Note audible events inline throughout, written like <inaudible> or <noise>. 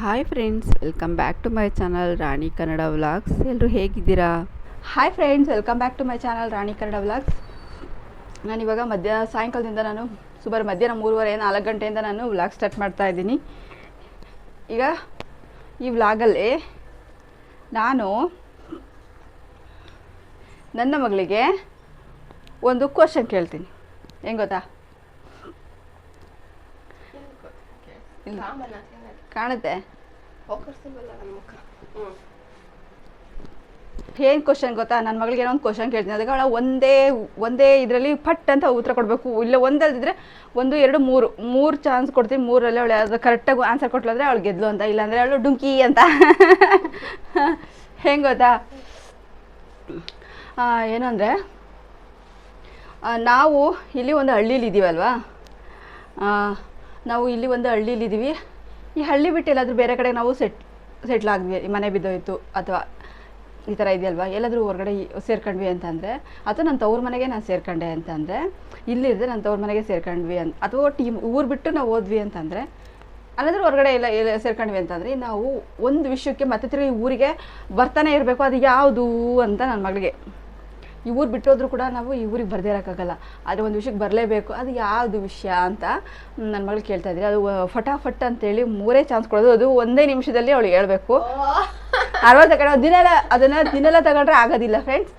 Hi friends welcome back to my channel Rani Kannada vlogs ಎಲ್ಲರೂ ಹೇಗಿದ್ದೀರಾ? Hi friends welcome back to my channel Rani Kannada vlogs ನಾನಿವಾಗ ಮಧ್ಯ ಸಾಯಂಕಾಲದಿಂದ ನಾನು ಸುಮಾರು ಮಧ್ಯಾಹ್ನ ಮೂರುವರೆ ನಾಲ್ಕು ಗಂಟೆಯಿಂದ ನಾನು ವ್ಲಾಗ್ ಸ್ಟಾರ್ಟ್ ಮಾಡ್ತಾ ಇದ್ದೀನಿ. ಈಗ ಈ ವ್ಲಾಗಲ್ಲಿ ನಾನು ನನ್ನ ಮಗಳಿಗೆ ಒಂದು ಕ್ವಶನ್ ಕೇಳ್ತೀನಿ. ಹೆಂಗ್ ಗೊತ್ತಾ? ಇಲ್ಲ. ಕಾಣುತ್ತೆ. ಏನು ಕ್ವಶನ್ ಗೊತ್ತಾ? ನನ್ನ ಮಗಳಿಗೆ ಏನೋ ಒಂದು ಕ್ವಶನ್ ಕೇಳ್ತೀನಿ. ಅದಕ್ಕೆ ಅವಳ ಒಂದೇ ಒಂದೇ ಇದರಲ್ಲಿ ಫಟ್ ಅಂತ ಉತ್ತರ ಕೊಡಬೇಕು. ಇಲ್ಲ ಒಂದಲ್ದಿದ್ರೆ ಒಂದು ಎರಡು ಮೂರು. ಮೂರು ಚಾನ್ಸ್ ಕೊಡ್ತೀನಿ. ಮೂರಲ್ಲಿ ಅವಳು ಅದು ಕರೆಕ್ಟಾಗಿ ಆನ್ಸರ್ ಕೊಟ್ಲಾದ್ರೆ ಅವಳು ಗೆದ್ಲು ಅಂತ. ಇಲ್ಲಾಂದರೆ ಅವಳು ಡುಂಕಿ ಅಂತ. ಹೆಂಗೆ ಗೊತ್ತಾ? ಏನು ಅಂದರೆ ನಾವು ಇಲ್ಲಿ ಒಂದು ಹಳ್ಳೀಲಿ ಇದ್ದೀವಲ್ವಾ ನಾವು ಇಲ್ಲಿ ಒಂದು ಹಳ್ಳೀಲಿ ಇದ್ದೀವಿ ಈ ಹಳ್ಳಿ ಬಿಟ್ಟು ಎಲ್ಲಾದರೂ ಬೇರೆ ಕಡೆ ನಾವು ಸೆಟ್ ಸೆಟ್ಲ್ ಆದ್ವಿ ಮನೆ ಬಿದ್ದೋಯ್ತು ಅಥವಾ ಈ ಥರ ಇದೆಯಲ್ವಾ? ಎಲ್ಲಾದರೂ ಹೊರಗಡೆ ಸೇರ್ಕೊಂಡ್ವಿ ಅಂತಂದರೆ ಅಥವಾ ನನ್ನ ತವ್ರ ಮನೆಗೆ ನಾನು ಸೇರ್ಕೊಂಡೆ ಅಂತಂದರೆ ಇಲ್ಲಿದ್ದರೆ ನನ್ನ ತವ್ರ ಮನೆಗೆ ಸೇರ್ಕೊಂಡ್ವಿ ಅಂತ ಅಥವಾ ಟೀಮ್ ಊರು ಬಿಟ್ಟು ನಾವು ಓದ್ವಿ ಅಂತಂದರೆ ಅಲ್ಲಾದರೂ ಹೊರಗಡೆ ಎಲ್ಲ ಎಲ್ಲ ಸೇರ್ಕೊಂಡ್ವಿ ಅಂತಂದರೆ ನಾವು ಒಂದು ವಿಷಯಕ್ಕೆ ಮತ್ತೆ ತಿರುಗಿ ಊರಿಗೆ ಬರ್ತಾನೆ ಇರಬೇಕು. ಅದು ಯಾವುದು ಅಂತ ನನ್ನ ಮಗಳಿಗೆ ಈ ಊರು ಬಿಟ್ಟೋದ್ರೂ ಕೂಡ ನಾವು ಈ ಊರಿಗೆ ಬರದೇ ಇರೋಕ್ಕಾಗಲ್ಲ. ಆದರೆ ಒಂದು ವಿಷಯಕ್ಕೆ ಬರಲೇಬೇಕು ಅದು ಯಾವುದು ವಿಷಯ ಅಂತ ನನ್ನ ಮಗಳು ಕೇಳ್ತಾ ಇದ್ರಿ. ಅದು ಫಟಾಫಟ್ ಅಂತೇಳಿ ಮೂರೇ ಚಾನ್ಸ್ ಕೊಡೋದು. ಅದು ಒಂದೇ ನಿಮಿಷದಲ್ಲಿ ಅವಳು ಹೇಳಬೇಕು. ಅರವತ್ತು ತಗೊಂಡು ದಿನೆಲ್ಲ ಅದನ್ನು ದಿನೆಲ್ಲ ತಗೊಂಡ್ರೆ ಆಗೋದಿಲ್ಲ ಫ್ರೆಂಡ್ಸ್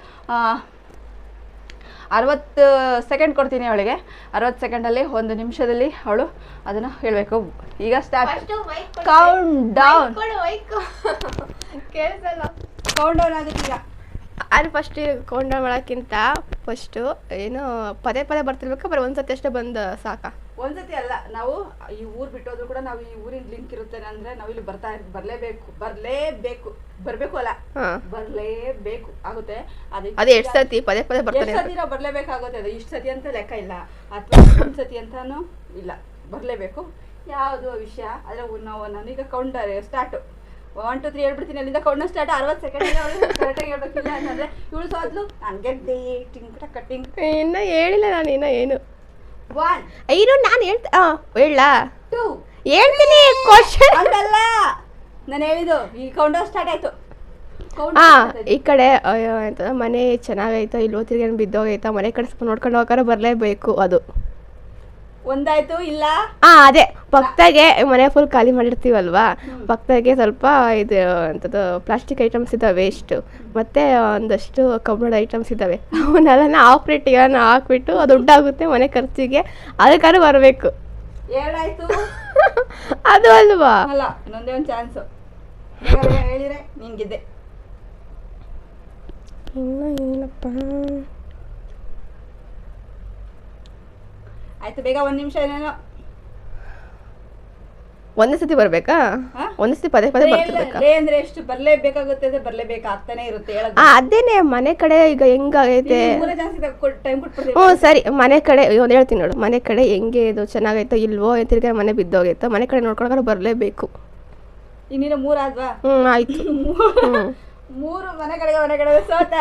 ಅರವತ್ತು ಸೆಕೆಂಡ್ ಕೊಡ್ತೀನಿ ಅವಳಿಗೆ. ಅರವತ್ತು ಸೆಕೆಂಡಲ್ಲಿ ಒಂದು ನಿಮಿಷದಲ್ಲಿ ಅವಳು ಅದನ್ನು ಹೇಳಬೇಕು. ಈಗ start count down count down ಆಗುತ್ತೆ ಈಗ ಅದು ಫಸ್ಟ್ ಕೊಂಡ ಮಾಡೋಕ್ಕಿಂತ ಫಸ್ಟು ಏನು ಪದೇ ಪದೇ ಬರ್ತಿರ್ಬೇಕು ಬರೀ ಒಂದ್ಸತಿ ಅಷ್ಟೇ ಬಂದು ಸಾಕ. ಒಂದ್ಸತಿ ಅಲ್ಲ ನಾವು ಈ ಊರ್ ಬಿಟ್ಟೋದ್ರು ಕೂಡ ನಾವು ಈ ಊರಿನ ಲಿಂಕ್ ಇರುತ್ತೆ ಅಂದ್ರೆ ನಾವು ಇಲ್ಲಿ ಬರ್ತಾ ಇರ್ ಬರ್ಲೇಬೇಕು ಬರ್ಲೇಬೇಕು ಬರ್ಬೇಕು ಅಲ್ಲ. ಬರ್ಲೇಬೇಕು ಆಗುತ್ತೆ. ಅದು ಅದೇ ಎಷ್ಟು ಸತಿ ಪದೇ ಪದೇ ಬರ್ತಾರೆ ಸತಿ ನಾವು ಬರ್ಲೇಬೇಕಾಗುತ್ತೆ ಅದು ಇಷ್ಟು ಸತಿ ಅಂತ ಲೆಕ್ಕ ಇಲ್ಲ. ಅಥವಾ ಒಂದ್ ಸತಿ ಅಂತಾನು ಇಲ್ಲ. ಬರ್ಲೇಬೇಕು. ಯಾವುದು ವಿಷಯ ಆದ್ರೆ ನಾವು ನಾನೀಗ counter start. One two three ಹೇಳ್ಬಿಡ್ತೀನಿ. ಅಲ್ಲಿಂದ ಕೌಂಟರ್ ಸ್ಟಾರ್ಟ್ ಅರವತ್ತು ಸೆಕೆಂಡ್ ಕರೆಕ್ಟಾಗಿ ಹೇಳ್ಬೇಕಿಲ್ಲ ಅಂತಂದ್ರೆ ಇವಳು ಸೋದ್ಲು ಹಂಗೆ ಟಿಂಗ್ ಕಟ್ಟಿಂಗ್ ಇನ್ನ ಹೇಳಿಲ್ಲ ನಾನು ಇನ್ನ ಏನು? ಒನ್ ಏನು ನಾನು ಹೇಳ್ತಾ ಹೇಳ. ಟೂ ಹೇಳ್ತೀನಿ ಕ್ವಶನ್ ಅಂತಲ್ಲ ನಾನು ಹೇಳಿದ್ದು ಈ ಕೌಂಟರ್ ಸ್ಟಾರ್ಟ್ ಆಯ್ತು. ಹಾ ಈ ಕಡೆ ಅಯ್ಯೋ ಎಂತ ಮನೆ ಚೆನ್ನಾಗೈತೋ ಇಲ್ಲೋ ತಿರ್ಗೇನು ಬಿದ್ದೋಗೈತಾ ಮನೆ ಕಡೆ ಸ್ವಲ್ಪ ನೋಡ್ಕೊಂಡು ಹೋಗಾರ ಬರಲೇಬೇಕು ಅದು. ಒಂದಾಯ್ತು ಇಲ್ಲ? ಹಾ ಅದೇ. ಪಕ್ಕದಾಗೆ ಮನೆ ಫುಲ್ ಖಾಲಿ ಮಾಡಿರ್ತೀವಲ್ವಾ? ಪಕ್ಕದಾಗೆ ಸ್ವಲ್ಪ ಇದು ಎಂಥದ್ದು ಪ್ಲಾಸ್ಟಿಕ್ ಐಟಮ್ಸ್ ಇದ್ದಾವೆ ಇಷ್ಟು ಮತ್ತೆ ಒಂದಷ್ಟು ಕಬ್ಬಿಣದ ಐಟಮ್ಸ್ ಇದ್ದಾವೆ ಅವನ್ನೆಲ್ಲ ಆಪ್ರೇಟಿಗೆ ಹಾಕ್ಬಿಟ್ಟು ಅದು ದುಡ್ಡಾಗುತ್ತೆ ಮನೆ ಖರ್ಚಿಗೆ. ಅದಕ್ಕಾದ್ರೂ ಬರಬೇಕು. ಎರಡಾಯ್ತು <laughs> ಅದು ಅಲ್ವಾ? ಅಲ್ಲ ಇನ್ನೊಂದೇ ಒಂದು ಚಾನ್ಸ್ ಹೇಳಿದ್ರೆ ನಿನ್ಗಿದ್ದೆ ಇನ್ನು ಏನಪ್ಪ? ಆಯ್ತು ಬೇಗ ಒಂದ್ ನಿಮಿಷ ಏನೇನೋ. ಒಂದೇ ಸತಿ ಬರ್ಬೇಕಾ? ಒಂದೇ ಸತಿ ಪದೇ ಪದೇ ಬರ್ತಿರ್ಬೇಕಾ? ಅಂದ್ರೆ ಎಷ್ಟು ಬರ್ಲೇಬೇಕಾಗುತ್ತೆ ಅಂದ್ರೆ ಬರ್ಲೇಬೇಕಾಗ್ತಾನೆ ಇರುತ್ತೆ ಹೇಳೋದು. ಅದೇನೆ ಮನೆ ಕಡೆ ಈಗ ಹೆಂಗಾಗೈತೆ ಮೂರೇ ಟೈಮ್ ಹ್ಞೂ ಸರಿ ಮನೆ ಕಡೆ ಒಂದು ಹೇಳ್ತೀನಿ ನೋಡು. ಮನೆ ಕಡೆ ಹೆಂಗೆ ಇದು ಚೆನ್ನಾಗೈತೋ ಇಲ್ವೋ ತಿರ್ಗಾ ಮನೆ ಬಿದ್ದೋಗೈತೋ ಮನೆ ಕಡೆ ನೋಡ್ಕೊಂಡ್ರೆ ಬರಲೇಬೇಕು. ಇನ್ನಿನ ಆದ್ವಾ ಹ್ಮ್ ಆಯ್ತು. <laughs> ಮೂರು ಮನೆ ಕಡೆಗೆ ಮನೆ ಕಡೆ ಸೋತ.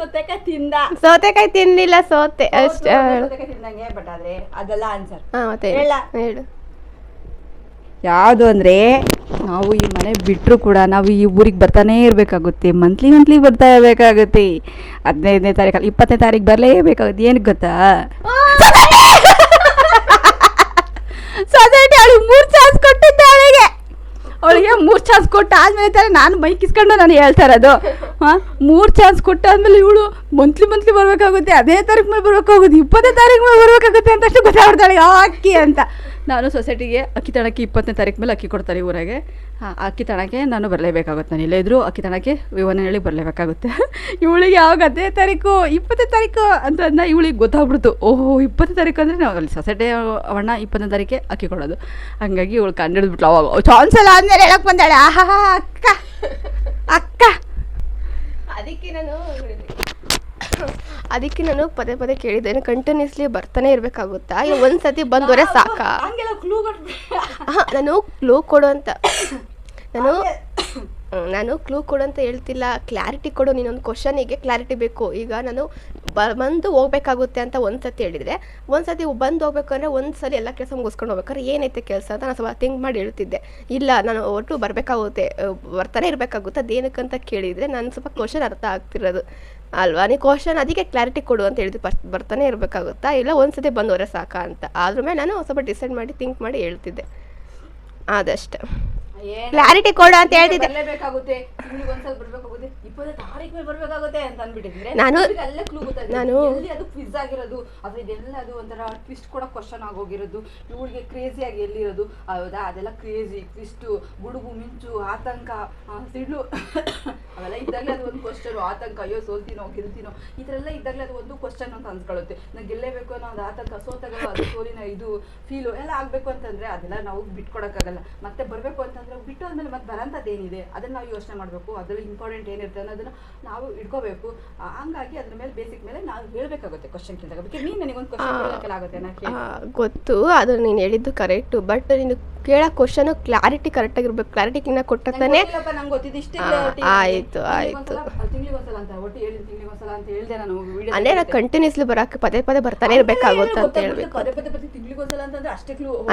ಸೋತಕ ತಿಂದ. ಸೌತೆಕಾಯಿ ತಿನ್ಲಿಲ್ಲ ಸೋತೆ ಅಷ್ಟೇ ಸೋತಕ ತಿಂದಂಗೆ ಬಟ್ ಆದ್ರೆ ಅದೆಲ್ಲ ಆನ್ಸರ್ ಹಾಂ ಮತ್ತೆ ಹೇಳ. ಹೇಳು. ಯಾವುದು ಅಂದರೆ ನಾವು ಈ ಮನೆ ಬಿಟ್ಟರು ಕೂಡ ನಾವು ಈ ಊರಿಗೆ ಬರ್ತಾನೇ ಇರಬೇಕಾಗುತ್ತೆ. ಮಂತ್ಲಿ ಮಂತ್ಲಿ ಬರ್ತಾ ಇರಬೇಕಾಗುತ್ತೆ. ಹದಿನೈದನೇ ತಾರೀಕು ಇಪ್ಪತ್ತನೇ ತಾರೀಕು ಬರಲೇಬೇಕಾಗುತ್ತೆ ಏನಕ್ಕೆ ಗೊತ್ತಾ? ಸೊಸೈಟಿ ಅವಳಿಗೆ ಮೂರು ಚಾನ್ಸ್ ಕೊಟ್ಟಿದ್ದೆ ಅವಳಿಗೆ ಅವಳಿಗೆ ಮೂರು ಚಾನ್ಸ್ ಕೊಟ್ಟು ಆದ್ಮೇಲೆ ತಾನೆ ನಾನು ಮೈ ಇಸ್ಕೊಂಡು ನಾನು ಹೇಳ್ತಾ ಇರೋದು. ಹಾಂ? ಮೂರು ಚಾನ್ಸ್ ಕೊಟ್ಟಾದ್ಮೇಲೆ ಇವಳು ಮಂತ್ಲಿ ಮಂತ್ಲಿ ಬರಬೇಕಾಗುತ್ತೆ, ಅದೇ ತಾರೀಕು ಮೇಲೆ ಬರಬೇಕಾಗುತ್ತೆ, ಇಪ್ಪತ್ತನೇ ತಾರೀಕು ಮೇಲೆ ಬರಬೇಕಾಗುತ್ತೆ ಅಂತ ಅಷ್ಟು ಗೊತ್ತಾಗ್ತಾಳೆ ಅಕ್ಕಿ ಅಂತ. ನಾನು ಸೊಸೈಟಿಗೆ ಅಕ್ಕಿ ತಣಕ್ಕೆ ಇಪ್ಪತ್ತನೇ ತಾರೀಕು ಮೇಲೆ ಅಕ್ಕಿ ಕೊಡ್ತಾರೆ ಊರಾಗೆ. ಹಾಂ, ಅಕ್ಕಿ ತಣಕ್ಕೆ ನಾನು ಬರಲೇಬೇಕಾಗುತ್ತೆ, ನಾನು ಇಲ್ಲೇ ಇದ್ರೂ ಅಕ್ಕಿ ತಣಕ್ಕೆ ವಿವನ ಹೇಳಿ ಬರಲೇಬೇಕಾಗುತ್ತೆ. ಇವಳಿಗೆ ಯಾವಾಗ ಅದೇ ತಾರೀಕು ಇಪ್ಪತ್ತನೇ ತಾರೀಕು ಅಂತ ಅಂದ ಇವಳಿಗೆ ಗೊತ್ತಾಗ್ಬಿಡ್ತು. ಓಹೋ, ಇಪ್ಪತ್ತನೇ ತಾರೀಕು ಅಂದರೆ ನಾವು ಅಲ್ಲಿ ಸೊಸೈಟಿ ಅವಣ್ಣ ಇಪ್ಪತ್ತನೇ ತಾರೀಕೆ ಅಕ್ಕಿ ಕೊಡೋದು. ಹಂಗಾಗಿ ಇವಳು ಕಂಡು ಹಿಡಿದ್ಬಿಟ್ಲು. ಅವಾಗ ಚಾನ್ಸ್ ಎಲ್ಲ ಆದ್ಮೇಲೆ ಹೇಳಕ್ ಬಂದಾಳೆ? ಆಹಾ ಅಕ್ಕ. ಅಕ್ಕ. ಅದಕ್ಕೆ ನಾನು ಅದಕ್ಕೆ ನಾನು ಪದೇ ಪದೇ ಕೇಳಿದ್ದೇನೆ ಕಂಟಿನ್ಯೂಸ್ಲಿ ಬರ್ತಾನೆ ಇರಬೇಕಾಗುತ್ತಾ? ಒಂದು ಸತಿ ಬಂದವರೆ ಸಾಕಾ? ನಾನು ಕ್ಲೂ ಕೊಡು ಅಂತ. ನಾನು ನಾನು ಕ್ಲೂ ಕೊಡು ಅಂತ ಹೇಳ್ತಿಲ್ಲ. ಕ್ಲಾರಿಟಿ ಕೊಡು ನೀನೊಂದು ಕ್ವಶನಿಗೆ ಕ್ಲಾರಿಟಿ ಬೇಕು. ಈಗ ನಾನು ಬ ಬಂದು ಹೋಗ್ಬೇಕಾಗುತ್ತೆ ಅಂತ ಒಂದು ಸತಿ ಹೇಳಿದರೆ, ಒಂದು ಸತಿ ಬಂದು ಹೋಗ್ಬೇಕಂದ್ರೆ ಒಂದು ಸಲ ಎಲ್ಲ ಕೆಲಸ ಮುಗಿಸ್ಕೊಂಡು ಹೋಗ್ಬೇಕಾದ್ರೆ ಏನೈತೆ ಕೆಲಸ ಅಂತ ನಾನು ಸ್ವಲ್ಪ ಥಿಂಕ್ ಮಾಡಿ ಹೇಳ್ತಿದ್ದೆ. ಇಲ್ಲ, ನಾನು ಒಟ್ಟು ಬರಬೇಕಾಗುತ್ತೆ, ಬರ್ತಾನೆ ಇರಬೇಕಾಗುತ್ತೆ, ಅದೇನಕ್ಕಂತ ಕೇಳಿದರೆ ನಾನು ಸ್ವಲ್ಪ ಕ್ವಶನ್ ಅರ್ಥ ಆಗ್ತಿರೋದು. ಅಲ್ವಾ? ನೀವು ಕ್ವಶನ್ ಅದಕ್ಕೆ ಕ್ಲಾರಿಟಿ ಕೊಡು ಅಂತ ಹೇಳಿದ್ರು ಬರ್, ಬರ್ತಾನೆ ಇರಬೇಕಾಗುತ್ತಾ? ಇಲ್ಲ, ಒಂದು ಸತಿ ಬಂದವರೆ ಸಾಕಾ ಅಂತ. ಆದ್ರೂ ನಾನು ಸ್ವಲ್ಪ ಡಿಸೈಡ್ ಮಾಡಿ ಥಿಂಕ್ ಮಾಡಿ ಹೇಳ್ತಿದ್ದೆ. ಆದಷ್ಟು. ಕ್ಲಾರಿಟಿ ಕೊಡು ಅಂತ ಹೇಳ್ತಿದ್ದೆ. ಬರ್ಲೇಬೇಕಾಗುತ್ತೆ ತಿಂಗಳಿಗೆ ಒಂದ್ಸಲ ಬರ್ಬೇಕಾಗುತ್ತೆ ಇಪ್ಪತ್ತನೇ ತಾರೀಕು ಮೇಲೆ ಬರ್ಬೇಕಾಗುತ್ತೆ ಅಂತ ಅಂದ್ಬಿಟ್ಟಿದ್ರೆ. ನಾನು- ಅಲ್ಲೇ ಕ್ಲೂ ಗೊತ್ತಾಯ್ತು ನಾನು- ಎಲ್ಲಿ ಅದು ಕ್ವಿಜ್ ಆಗಿರೋದು ಅಥವಾ ಇದೆಲ್ಲ ಅದು ಒಂಥರ ಟ್ವಿಸ್ಟ್ ಕೂಡ ಕ್ವಶನ್ ಆಗೋಗಿರೋದು ಇವಳಿಗೆ ಕ್ರೇಜಿ ಆಗಿ ಎಲ್ಲಿರೋದು? ಹೌದಾ? ಅದೆಲ್ಲ ಕ್ರೇಜಿ ಟ್ವಿಸ್ಟು ಗುಡುಗು ಮಿಂಚು ಆತಂಕ ಸಿಡ್ಲು. ಅವೆಲ್ಲ ಇದ್ದಾಗಲೇ ಅದು ಒಂದು ಕ್ವಶನ್ ಆತಂಕ ಅಯ್ಯೋ ಸೋಲ್ತೀನೋ ಗೆಲ್ತೀನೋ ಈ ಥರ ಎಲ್ಲ ಇದ್ದಾಗಲೇ ಅದು ಒಂದು ಕ್ವಶನ್ ಅಂತ ಅನ್ಸ್ಕೊಳ್ಳುತ್ತೆ. ನಾನು ಗೆಲ್ಲೇಬೇಕು ಅನ್ನೋ ಒಂದು ಆತಂಕ ಸೋತಾಗ ಅದು ಸೋಲಿನ ಇದು ಫೀಲು ಎಲ್ಲ ಆಗಬೇಕು ಅಂತಂದ್ರೆ ಅದೆಲ್ಲ ನಾವು ಬಿಟ್ಕೊಡಕ್ಕಾಗಲ್ಲ. ಮತ್ತೆ ಬರಬೇಕು ಅಂತಂದ್ರೆ ಬಿಟ್ಟು ಆದ್ಮೇಲೆ ಮತ್ತೆ ಬರೋಂಥದ್ದೇನಿದೆ ಅದನ್ನು ನಾವು ಯೋಚನೆ ಮಾಡಬೇಕು. ಅದರಲ್ಲಿ ಇಂಪಾರ್ಟೆಂಟ್ ಏನಿರುತ್ತೆ ಅನ್ನೋದನ್ನು ನಾವು ಇಟ್ಕೋಬೇಕು. ಹಂಗಾಗಿ ಅದ್ರ ಮೇಲೆ ಬೇಸಿಕ್ ಮೇಲೆ ನಾವು ಹೇಳಬೇಕಾಗುತ್ತೆ ಕ್ವಶನ್ ಕೇಳಿದಾಗ. ಅದಕ್ಕೆ ನೀನು ನನಗೊಂದು ಕ್ವಶನ್ ಕೇಳೋಕ್ಕೆಲ್ಲ ಆಗುತ್ತೆ ನಾ ಕೇಳಿ. ಗೊತ್ತು. ಅದು ನೀನು ಹೇಳಿದ್ದು ಕರೆಕ್ಟು ಬಟ್ ನೀನು ಕೇಳೋ ಕ್ವಶನು ಕ್ಲಾರಿಟಿ ಕರೆಕ್ಟಾಗಿರ್ಬೇಕು ಕ್ಲಾರಿಟಿ ಕಿನ್ನ ಕೊಟ್ಟಾನೆ ತಾನೆ ಗೊತ್ತಿದ್ದು ಇಷ್ಟೇ ಆ, clarity ಆಯ್ತು. ಆಯ್ತು. ಹೇಳ್ದೆ ನಾನು ಕಂಟಿನ್ಯೂಸ್ಲಿ ಬರೋಕ್ಕೆ ಪದೇ ಪದೇ ಬರ್ತಾನೆ ಇರಬೇಕಾಗುತ್ತೆ ಅಂತ ಹೇಳ್ಬೇಕು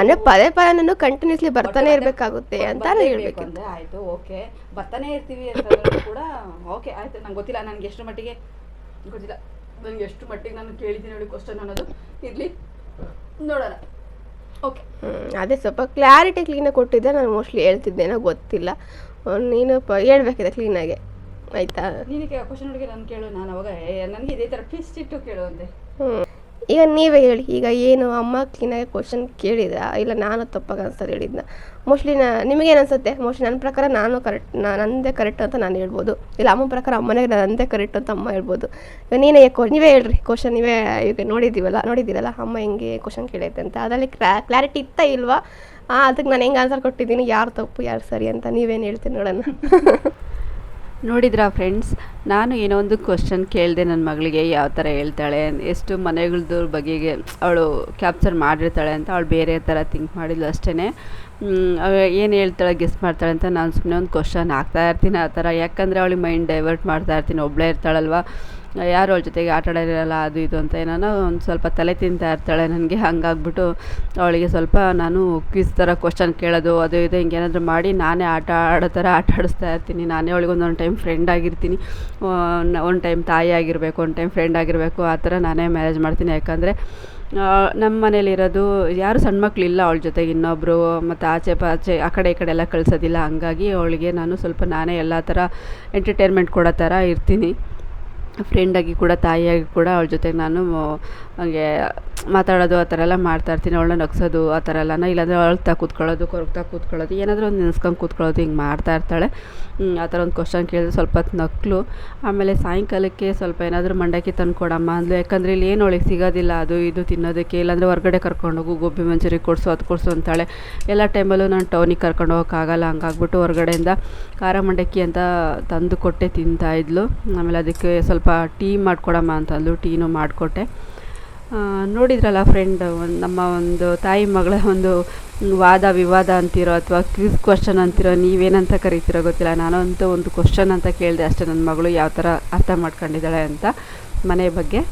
ಅಂದರೆ ಪದೇ ಪದೇ ನಾನು ಕಂಟಿನ್ಯೂಸ್ಲಿ ಬರ್ತಾನೆ ಇರಬೇಕಾಗುತ್ತೆ ಅಂತ ಬರ್ಲೇಬೇಕು ಹೇಳ್ಬೇಕು. ಅಂದ್ರೆ ಆಯ್ತು ಓಕೆ ಬರ್ತಾನೆ ಇರ್ತೀವಿ ಅಂತ ಕೂಡ ಓಕೆ ಆಯ್ತು. ನಂಗೆ ಗೊತ್ತಿಲ್ಲ ನನಗೆ ಎಷ್ಟು ಮಟ್ಟಿಗೆ ಗೊತ್ತಿಲ್ಲ. ನನಗೆ ಎಷ್ಟು ಮಟ್ಟಿಗೆ ನಾನು ಕೇಳಿದ್ದೀನಿ ಹೇಳಿ ಕ್ವಶನ್ ಅನ್ನೋದು. ಇರಲಿ ನೋಡೋಣ. ಓಕೆ ಅದೇ ಸ್ವಲ್ಪ ಕ್ಲಾರಿಟಿ ಕ್ಲೀನಾಗಿ ಕೊಟ್ಟಿದ್ದೆ ನಾನು ಮೋಸ್ಟ್ಲಿ ಹೇಳ್ತಿದ್ದೇನೋ ಗೊತ್ತಿಲ್ಲ. ನೀನು ಪ ಹೇಳ್ಬೇಕಿದೆ ಕ್ಲೀನಾಗೆ ಆಯಿತಾ? ನೀನು ಕ್ವಶನ್ ಹುಡುಗಿ ನಾನು ಕೇಳು ನಾನು ಅವಾಗ ನನಗೆ ಇದೇ ಥರ ಫಿಸ್ಟ್ ಇಟ್ಟು ಕೇಳು ಅಂದೆ. ಹ್ಞೂ ಈಗ ನೀವೇ ಹೇಳಿ, ಈಗ ಏನು ಅಮ್ಮ ಕ್ಲೀನಾಗಿ ಕ್ವಶನ್ ಕೇಳಿದ ಇಲ್ಲ ನಾನು ತಪ್ಪಾಗಿ ಅನ್ಸೋದು ಹೇಳಿದ್ನ? ಮೋಸ್ಟ್ಲಿ ನಾ ನಿಮಗೇನು ಅನ್ಸುತ್ತೆ? ಮೋಸ್ಟ್ಲಿ ನನ್ನ ಪ್ರಕಾರ ನಾನು ಕರೆಕ್ಟ್ ನನ್ನದೇ ಕರೆಕ್ಟ್ ಅಂತ ನಾನು ಹೇಳ್ಬೋದು. ಇಲ್ಲ ಅಮ್ಮನ ಪ್ರಕಾರ ಅಮ್ಮನೇ ನನ್ನದೇ ಕರೆಕ್ಟ್ ಅಂತ ಅಮ್ಮ ಹೇಳ್ಬೋದು. ಈಗ ನೀನೇ ನೀವೇ ಹೇಳ್ರಿ ಕ್ವಶನ್ ನೀವೇ ಈಗ ನೋಡಿದ್ದೀವಲ್ಲ, ನೋಡಿದ್ದೀರಲ್ಲ? ಅಮ್ಮ ಹೆಂಗೆ ಕ್ವಶನ್ ಕೇಳೈತೆ ಅಂತ. ಅದರಲ್ಲಿ ಕ್ಲಾರಿಟಿ ಇತ್ತಾ ಇಲ್ವಾ? ಅದಕ್ಕೆ ನಾನು ಹೆಂಗೆ ಆನ್ಸರ್ ಕೊಟ್ಟಿದ್ದೀನಿ? ಯಾರು ತಪ್ಪು, ಯಾರು ಸರಿ ಅಂತ ನೀವೇನು ಹೇಳ್ತೀನಿ ನೋಡೋಣ. <laughs> ನೋಡಿದ್ರಾ ಫ್ರೆಂಡ್ಸ್? ನಾನು ಏನೋ ಒಂದು ಕ್ವಶನ್ ಕೇಳಿದೆ ನನ್ನ ಮಗಳಿಗೆ, ಯಾವ ಥರ ಹೇಳ್ತಾಳೆ, ಎಷ್ಟು ಮನೆಗಳದ್ದು ಬಗೆಗೆ ಅವಳು ಕ್ಯಾಪ್ಚರ್ ಮಾಡಿರ್ತಾಳೆ ಅಂತ ಅವಳು ಬೇರೆ ಥರ ಥಿಂಕ್ ಮಾಡಿದ್ಲು ಅಷ್ಟೇ ಏನು ಹೇಳ್ತಾಳೆ ಗೆಸ್ ಮಾಡ್ತಾಳೆ ಅಂತ ನಾನು ಸುಮ್ಮನೆ ಒಂದು ಕ್ವಶನ್ ಹಾಕ್ತಾ ಇರ್ತೀನಿ ಆ ಥರ ಯಾಕಂದರೆ ಅವಳಿಗೆ ಮೈಂಡ್ ಡೈವರ್ಟ್ ಮಾಡ್ತಾ ಇರ್ತೀನಿ ಒಬ್ಬಳೇ ಇರ್ತಾಳಲ್ವ. ಯಾರು ಅವಳ ಜೊತೆಗೆ ಆಟ ಆಡೋದಿರಲ್ಲ ಅದು ಇದು ಅಂತ ಏನೋ ಒಂದು ಸ್ವಲ್ಪ ತಲೆ ತಿಂತಾ ಇರ್ತಾಳೆ ನನಗೆ, ಹಂಗಾಗ್ಬಿಟ್ಟು ಅವಳಿಗೆ ಸ್ವಲ್ಪ ನಾನು ಕ್ವಿಸ್ ಥರ ಕ್ವಶನ್ ಕೇಳೋದು, ಅದು ಇದು ಹಿಂಗೇನಾದರೂ ಮಾಡಿ ನಾನೇ ಆಟ ಆಡೋ ಥರ ಆಟ ಆಡಿಸ್ತಾ ಇರ್ತೀನಿ. ನಾನೇ ಅವಳಿಗೆ ಒಂದೊಂದು ಟೈಮ್ ಫ್ರೆಂಡ್ ಆಗಿರ್ತೀನಿ. ಒಂದು ಟೈಮ್ ತಾಯಿ ಆಗಿರಬೇಕು, ಒಂದು ಟೈಮ್ ಫ್ರೆಂಡ್ ಆಗಿರಬೇಕು, ಆ ಥರ ನಾನೇ ಮ್ಯಾನೇಜ್ ಮಾಡ್ತೀನಿ. ಯಾಕಂದರೆ ನಮ್ಮ ಮನೇಲಿರೋದು ಯಾರು ಸಣ್ಣ ಮಕ್ಕಳಿಲ್ಲ ಅವಳ ಜೊತೆಗೆ ಇನ್ನೊಬ್ಬರು ಮತ್ತು ಆಚೆ ಪಾಚೆ, ಆ ಕಡೆ ಈ ಕಡೆ ಎಲ್ಲ ಕಳಿಸೋದಿಲ್ಲ. ಹಂಗಾಗಿ ಅವಳಿಗೆ ನಾನು ಸ್ವಲ್ಪ ನಾನೇ ಎಲ್ಲ ಥರ ಎಂಟರ್ಟೈನ್ಮೆಂಟ್ ಕೊಡೋ ಥರ ಇರ್ತೀನಿ. ಫ್ರೆಂಡಾಗಿ ಕೂಡ ತಾಯಿಯಾಗಿ ಕೂಡ ಅವ್ಳ ಜೊತೆಗೆ ನಾನು ಹಂಗೆ ಮಾತಾಡೋದು ಆ ಥರ ಎಲ್ಲ ಮಾಡ್ತಾ ಇರ್ತೀನಿ. ಅವಳನ್ನ ನಗ್ಸೋದು ಆ ಥರ ಎಲ್ಲ ಇಲ್ಲಾಂದರೆ ಅಳ್ತಾ ಕೂತ್ಕೊಳ್ಳೋದು ಕೊರಗ್ತಾ ಕೂತ್ಕೊಳ್ಳೋದು ಏನಾದರೂ ಒಂದು ನೆನೆಸ್ಕೊಂಡು ಕೂತ್ಕೊಳ್ಳೋದು ಹಿಂಗೆ ಮಾಡ್ತಾ ಇರ್ತಾಳೆ. ಹ್ಮ್, ಆ ಥರ ಒಂದು ಕ್ವಶನ್ ಕೇಳಿದ್ರೆ ಸ್ವಲ್ಪ ಹೊತ್ತು ನಕ್ಲು. ಆಮೇಲೆ ಸಾಯಂಕಾಲಕ್ಕೆ ಸ್ವಲ್ಪ ಏನಾದರೂ ಮಂಡಕ್ಕಿ ತಂದು ಕೊಡಮ್ಮ ಅಂದ್ಲು. ಯಾಕಂದರೆ ಇಲ್ಲಿ ಏನು ಅವಳಿಗೆ ಸಿಗೋದಿಲ್ಲ ಅದು ಇದು ತಿನ್ನೋದಕ್ಕೆ. ಇಲ್ಲಾಂದರೆ ಹೊರಗಡೆ ಕರ್ಕೊಂಡೋಗು ಗೋಬಿ ಮಂಚೂರಿ ಕೊಡಿಸು ಅದು ಕೊಡಿಸು ಅಂತಾಳೆ. ಎಲ್ಲ ಟೈಮಲ್ಲೂ ನಾನು ಟೌನಿಗೆ ಕರ್ಕೊಂಡು ಹೋಗೋಕ್ಕಾಗಲ್ಲ ಹಂಗಾಗ್ಬಿಟ್ಟು ಹೊರಗಡೆಯಿಂದ ಖಾರ ಮಂಡಕ್ಕಿ ಅಂತ ತಂದು ಕೊಟ್ಟೆ ತಿಂತಾಯಿದ್ಲು ಆಮೇಲೆ ಅದಕ್ಕೆ ಸ್ವಲ್ಪ ಟೀ ಮಾಡ್ಕೊಡಮ್ಮ ಅಂತಂದು ಟೀನು ಮಾಡಿಕೊಟ್ಟೆ. ನೋಡಿದ್ರಲ್ಲ ಫ್ರೆಂಡ್ ಒಂದು ನಮ್ಮ ಒಂದು ತಾಯಿ ಮಗಳ ಒಂದು ವಾದ ವಿವಾದ ಅಂತಿರೋ ಅಥವಾ ಕ್ವಿಸ್ ಕ್ವಶನ್ ಅಂತಿರೋ, ನೀವೇನಂತ ಕರಿತೀರೋ ಗೊತ್ತಿಲ್ಲ. ನಾನಂತೂ ಒಂದು ಕ್ವಶನ್ ಅಂತ ಕೇಳಿದೆ ಅಷ್ಟೇ. ನನ್ನ ಮಗಳು ಯಾವ ಥರ ಅರ್ಥ ಮಾಡ್ಕೊಂಡಿದ್ದಾಳೆ ಅಂತ ಮನೆ ಬಗ್ಗೆ.